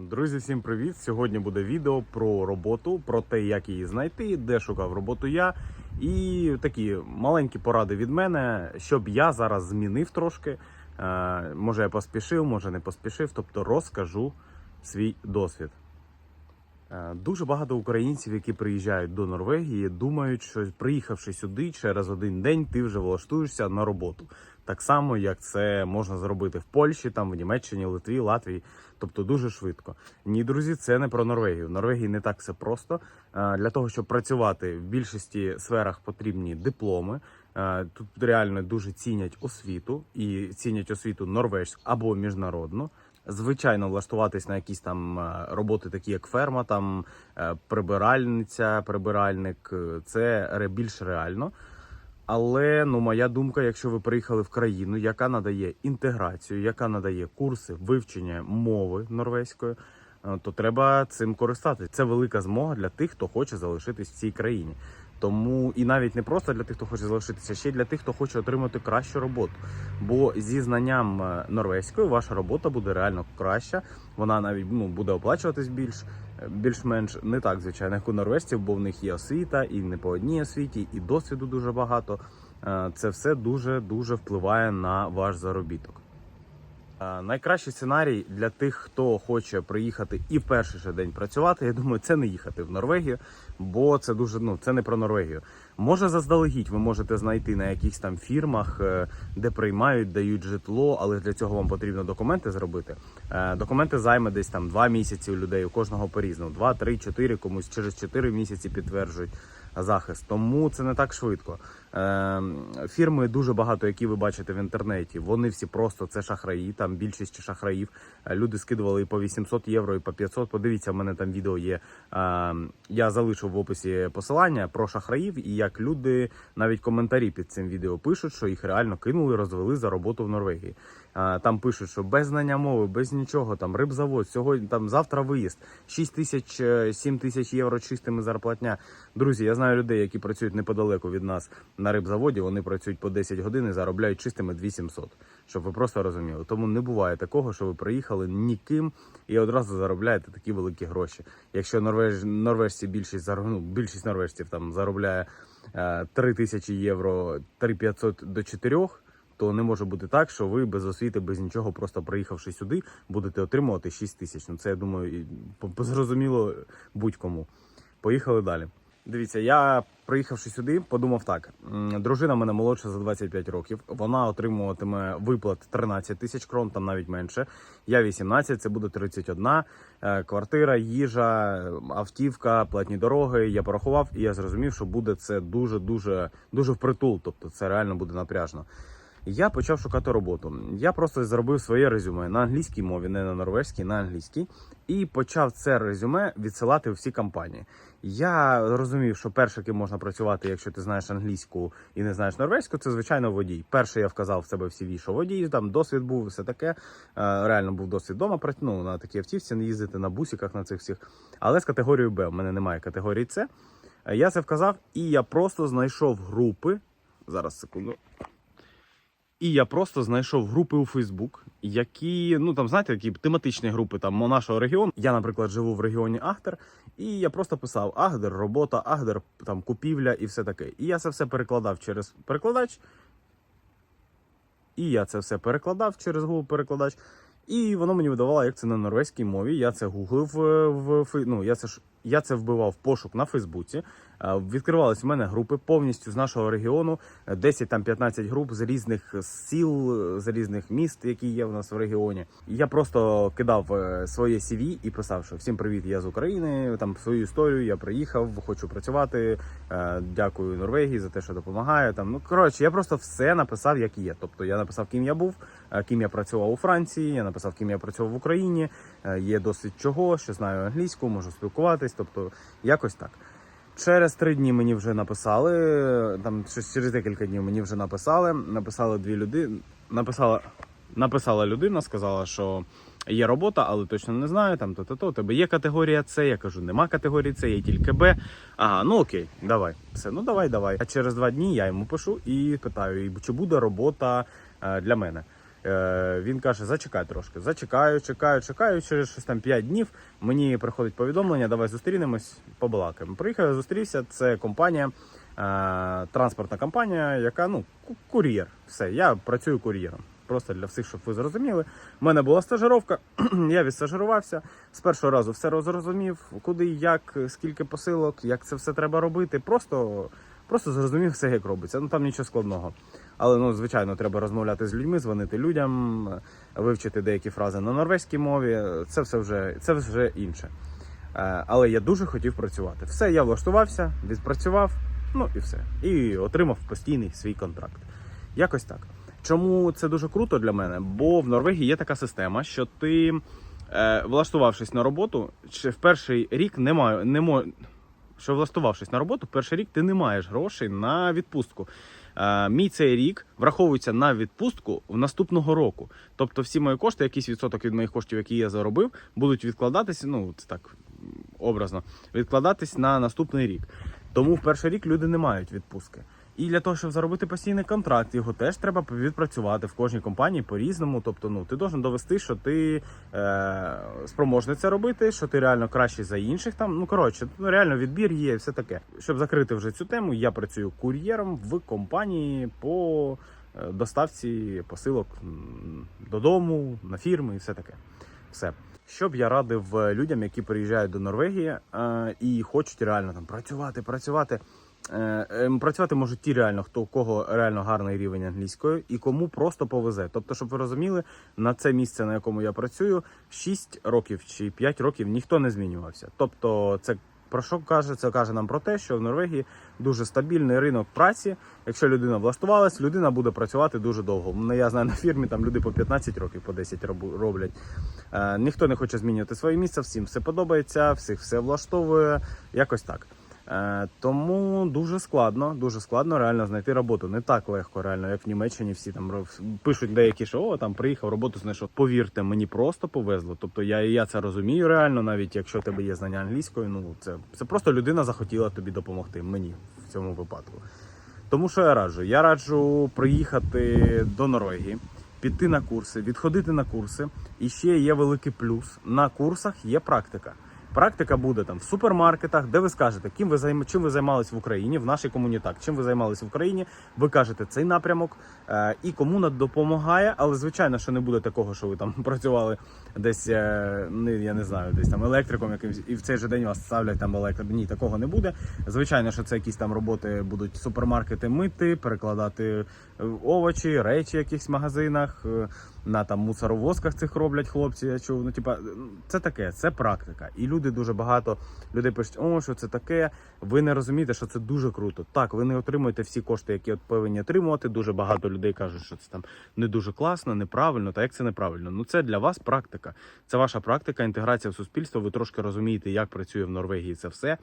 Друзі, всім привіт! Сьогодні буде відео про роботу, про те, як її знайти, де шукав роботу я. І такі маленькі поради від мене, щоб я зараз змінив трошки. Е, Може, я поспішив, може не поспішив. Тобто розкажу свій досвід. Е, Дуже багато українців, які приїжджають до Норвегії, думають, що приїхавши сюди, через один день ти вже влаштуєшся на роботу. Так само, як це можна зробити в Польщі, там в Німеччині, Литві, Латвії. Тобто дуже швидко. Ні, друзі, це не про Норвегію. В Норвегії не так все просто. Е, Для того, щоб працювати в більшості сферах потрібні дипломи. Е, Тут реально дуже цінять освіту і цінять освіту норвежську або міжнародну. Звичайно, влаштуватись на якісь там е, роботи, такі як ферма, там е, прибиральниця, прибиральник, е, це більш реально. Але ну, моя думка, якщо ви приїхали в країну, яка надає інтеграцію, яка надає курси вивчення мови норвезької, то треба цим користатися. Це велика змога для тих, хто хоче залишитись в цій країні. Тому і навіть не просто для тих, хто хоче залишитися, ще й для тих, хто хоче отримати кращу роботу. Бо зі знанням е, норвезької ваша робота буде реально краща. Вона навіть ну буде оплачуватись більш більш-менш не так, звичайно, як у норвежців, бо в них є освіта, і не по одній освіті, і досвіду дуже багато. Е, Це все дуже дуже впливає на ваш заробіток. Е, Найкращий сценарій для тих, хто хоче приїхати і перший же день працювати. Я думаю, це не їхати в Норвегію, бо це дуже ну це не про Норвегію. Може заздалегідь, ви можете знайти на якихось там фірмах, е, де приймають, дають житло, але для цього вам потрібно документи зробити. Е, Документи займе десь там два місяці у людей, у кожного по різному. Два, три, чотири, комусь через чотири місяці підтверджують захист. Тому це не так швидко. Е, Фірми дуже багато, які ви бачите в інтернеті. Вони всі просто це шахраї. Там більшість шахраїв. Е, Люди скидували і по 800 євро, і по 500. Подивіться, в мене там відео є. Я залишу в описі посилання про шахраїв і як люди навіть коментарі під цим відео пишуть, що їх реально кинули, розвели за роботу в Норвегії. Там пишуть, що без знання мови, без нічого, там рибзавод, сьогодні там завтра виїзд, 6 тисяч, е, 7 тисяч євро чистими зарплатня. Друзі, я знаю людей, які працюють неподалеку від нас на рибзаводі. Вони працюють по 10 годин і заробляють чистими 2700, щоб ви просто розуміли. Тому не буває такого, що ви приїхали ніким і одразу заробляєте такі великі гроші. Якщо норвеж, норвежці більшість ну, більшість норвежців там заробляє е, 3 тисячі євро, 3500 до 4, то не може бути так, що ви без освіти, без нічого, просто приїхавши сюди, будете отримувати 6 тисяч. Ну це я думаю, зрозуміло будь-кому. Поїхали далі. Дивіться, я приїхавши сюди, подумав так: дружина мене молодша за 25 років. Вона отримуватиме виплат 13 тисяч крон, там навіть менше. Я 18, це буде 31. Е, Квартира, їжа, автівка, платні дороги. Я порахував, і я зрозумів, що буде це дуже, дуже, дуже впритул. Тобто це реально буде напряжно. Я почав шукати роботу. Я просто зробив своє резюме на англійській мові, не на норвезькій, на англійській, і почав це резюме відсилати у всі компанії. Я розумів, що перше, ким можна працювати, якщо ти знаєш англійську і не знаєш норвезьку, це звичайно водій. Перше я вказав в себе в CV, що водій, там досвід був, все таке. Е, Реально був досвід вдома, ну, на такій автівці, не їздити на бусиках на цих всіх. Але з категорією Б. У мене немає категорії С. Е, Я це вказав, і я просто знайшов групи. Зараз секунду. І я просто знайшов групи у Фейсбук, які, ну там знаєте, такі тематичні групи там нашого регіону. Я, наприклад, живу в регіоні Ахдер, і я просто писав Ахдер, робота, Ахдер, там купівля і все таке. І я це все перекладав через перекладач. І я це все перекладав через Google перекладач. І воно мені видавало, як це на норвезькій мові. Я це гуглив е, в ну, я це ж я це вбивав пошук на Фейсбуці. Е, Відкривались у мене групи повністю з нашого регіону, е, 10 там 15 груп з різних сіл, з різних міст, які є в нас в регіоні. Я просто кидав е, своє CV і писав, що всім привіт, я з України. Там свою історію. Я приїхав, хочу працювати. е, Дякую Норвегії за те, що допомагає. Там ну коротше, я просто все написав, як є. Тобто я написав, ким я був, ким я працював у Франції. Я написав, ким я працював в Україні. Є досвід чого, що знаю англійську, можу спілкуватись. Тобто, якось так. Через три дні мені вже написали. Там щось через декілька днів мені вже написали. Написали дві людини. Написала, написала людина, сказала, що є робота, але точно не знаю. Там то то то. Тебе є категорія С. Я кажу, нема категорії С, є тільки Б. Ага, ну окей, давай. Все, ну давай, давай. А через два дні я йому пишу і питаю, чи буде робота е, для мене. Е, він каже: зачекай трошки, зачекаю, чекаю, чекаю. Через щось там 5 днів мені приходить повідомлення, давай зустрінемось, побалакаємо. Приїхав, зустрівся. Це компанія, е, транспортна компанія, яка ну кур'єр. Все, я працюю кур'єром. Просто для всіх, щоб ви зрозуміли. У мене була стажировка, я відстажирувався. З першого разу все зрозумів, куди, як, скільки посилок, як це все треба робити. Просто, просто зрозумів все, як робиться. Ну там нічого складного. Але ну, звичайно, треба розмовляти з людьми, дзвонити людям, вивчити деякі фрази на норвезькій мові. Це все вже, це вже інше. Е, Але я дуже хотів працювати. Все, я влаштувався, відпрацював, ну і все. І отримав постійний свій контракт. Якось так. Чому це дуже круто для мене? Бо в Норвегії є така система, що ти, е, влаштувавшись на роботу, ще в перший рік не маю, не мо, що влаштувавшись на роботу, перший рік ти не маєш грошей на відпустку. Е, мій цей рік враховується на відпустку в наступного року. Тобто всі мої кошти, якийсь відсоток від моїх коштів, які я заробив, будуть відкладатися, ну це так образно, відкладатись на наступний рік. Тому в перший рік люди не мають відпустки. І для того, щоб заробити постійний контракт, його теж треба відпрацювати в кожній компанії по-різному. Тобто, ну ти должен довести, що ти е, спроможний це робити, що ти реально кращий за інших. Там ну коротше, ну реально відбір є, все таке. Щоб закрити вже цю тему, я працюю кур'єром в компанії по е, доставці посилок додому, на фірми і все таке. Все. Що б я радив людям, які приїжджають до Норвегії е, і хочуть реально там працювати, працювати. Е, ем, Працювати можуть ті реально, хто у кого реально гарний рівень англійської, і кому просто повезе. Тобто, щоб ви розуміли, на це місце, на якому я працюю, 6 років чи 5 років ніхто не змінювався. Тобто, це про що каже? Це каже нам про те, що в Норвегії дуже стабільний ринок праці. Якщо людина влаштувалась, людина буде працювати дуже довго. Ну, Я знаю на фірмі, там люди по 15 років, по 10 роблять. Е, ніхто не хоче змінювати своє місце, всім все подобається, всіх все влаштовує. Якось так. Е, тому дуже складно, дуже складно реально знайти роботу. Не так легко, реально, як в Німеччині. Всі там пишуть деякі, що о, там приїхав, роботу знайшов. Повірте, мені просто повезло. Тобто я, я це розумію реально, навіть якщо в тебе є знання англійської, ну це, це просто людина захотіла тобі допомогти мені в цьому випадку. Тому що я раджу? Я раджу приїхати до Норвегії, піти на курси, відходити на курси. І ще є великий плюс: на курсах є практика. Практика буде там в супермаркетах, де ви скажете, ким ви займ... чим ви займалися в Україні, в нашій комуні так, чим ви займалися в Україні. Ви кажете цей напрямок, е, і комуна допомагає, але звичайно, що не буде такого, що ви там працювали десь, е, не я не знаю, десь там електриком якимсь, і в цей же день вас ставлять там електрик. Ні, такого не буде. Звичайно, що це якісь там роботи будуть супермаркети мити, перекладати е, овочі, речі в якихось магазинах. е, На там мусоровозках цих роблять хлопці. Я чув. Ну, типа, це таке, це практика. І люди дуже багато людей пишуть, о, що це таке. Ви не розумієте, що це дуже круто. Так, ви не отримуєте всі кошти, які от повинні отримувати. Дуже багато людей кажуть, що це там не дуже класно, неправильно. Та як це неправильно? Ну це для вас практика. Це ваша практика, інтеграція в суспільство. Ви трошки розумієте, як працює в Норвегії це все.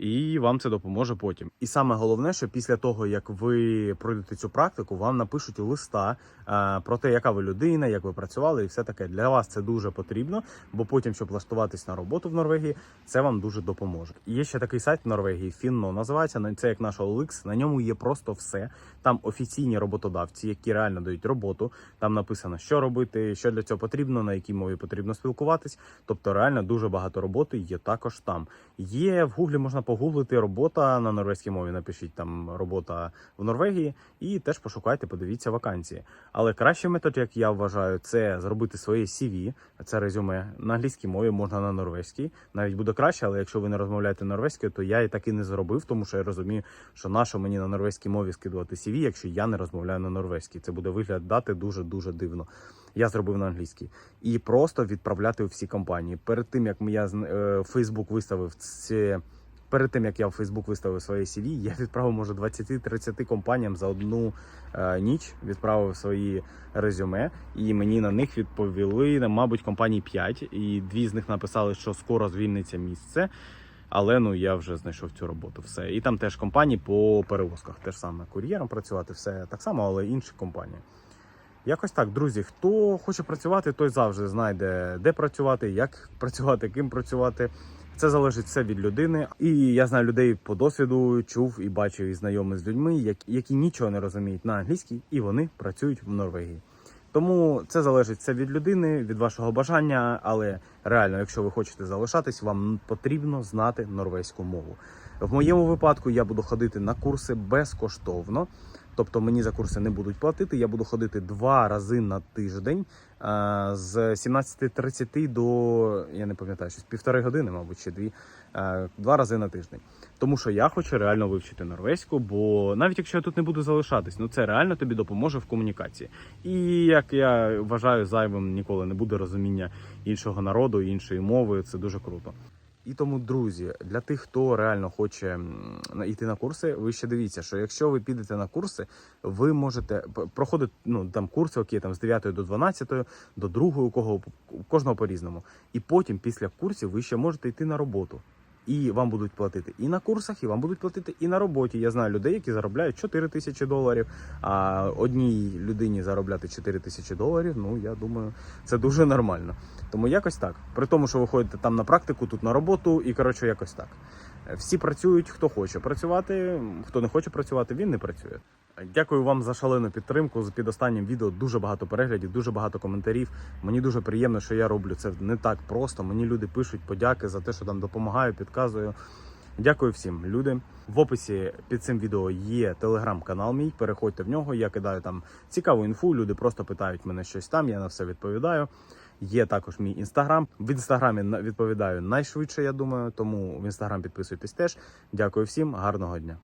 І вам це допоможе потім. І саме головне, що після того, як ви пройдете цю практику, вам напишуть листа е, про те, яка ви людина, як ви працювали, і все таке. Для вас це дуже потрібно, бо потім, щоб влаштуватись на роботу в Норвегії, це вам дуже допоможе. Є ще такий сайт в Норвегії, Finno називається. Це як наш OLX, На ньому є просто все. Там офіційні роботодавці, які реально дають роботу. Там написано, що робити, що для цього потрібно, на якій мові потрібно спілкуватись. Тобто, реально дуже багато роботи є також там. Є в гуглі, можна погуглити робота на норвезькій мові. Напишіть там робота в Норвегії, і теж пошукайте, подивіться вакансії. Але кращий метод, як я вважаю, це зробити своє CV, це резюме на англійській мові, можна на норвезькій. Навіть буде краще, але якщо ви не розмовляєте норвезькою, то я і так і не зробив, тому що я розумію, що нащо мені на норвезькій мові скидувати CV, якщо я не розмовляю на норвезькій. Це буде виглядати дуже дуже дивно. Я зробив на англійській і просто відправляти у всі компанії. Перед тим як я Facebook виставив це. Перед тим як я в Фейсбук виставив своє CV, я відправив може 20-30 компаніям за одну е, ніч. Відправив свої резюме, і мені на них відповіли, мабуть, компаній 5, і дві з них написали, що скоро звільниться місце. Але ну я вже знайшов цю роботу. Все. І там теж компанії по перевозках. Теж саме кур'єром працювати, все так само, але інші компанії. Якось так, друзі. Хто хоче працювати, той завжди знайде, де працювати, як працювати, ким працювати. Це залежить все від людини. І я знаю людей по досвіду, чув і бачив і знайомий з людьми, які нічого не розуміють на англійській, і вони працюють в Норвегії. Тому це залежить все від людини, від вашого бажання. Але реально, якщо ви хочете залишатись, вам потрібно знати норвезьку мову. В моєму випадку я буду ходити на курси безкоштовно. Тобто мені за курси не будуть платити. Я буду ходити два рази на тиждень е, з 17.30 до я не пам'ятаю, щось півтори години, мабуть, чи дві, е, два рази на тиждень. Тому що я хочу реально вивчити норвезьку, бо навіть якщо я тут не буду залишатись, ну це реально тобі допоможе в комунікації. І як я вважаю, зайвим ніколи не буде розуміння іншого народу, іншої мови. Це дуже круто. І тому, друзі, для тих, хто реально хоче йти на курси, ви ще дивіться, що якщо ви підете на курси, ви можете проходити ну там курси, які там з 9 до 12, до 2, у кого у кожного по-різному. І потім, після курсів, ви ще можете йти на роботу. І вам будуть платити і на курсах, і вам будуть платити і на роботі. Я знаю людей, які заробляють 4 тисячі доларів. А одній людині заробляти 4 тисячі доларів, ну я думаю, це дуже нормально. Тому якось так. При тому, що ви ходите там на практику, тут на роботу, і коротше, якось так. Всі працюють, хто хоче працювати, хто не хоче працювати, він не працює. Дякую вам за шалену підтримку. Під останнім відео дуже багато переглядів, дуже багато коментарів. Мені дуже приємно, що я роблю це не так просто. Мені люди пишуть подяки за те, що там допомагаю, підказую. Дякую всім, люди. В описі під цим відео є телеграм-канал мій. Переходьте в нього. Я кидаю там цікаву інфу. Люди просто питають мене щось там. Я на все відповідаю. Є також мій інстаграм. В інстаграмі відповідаю найшвидше, я думаю. Тому в інстаграм підписуйтесь теж. Дякую всім, гарного дня.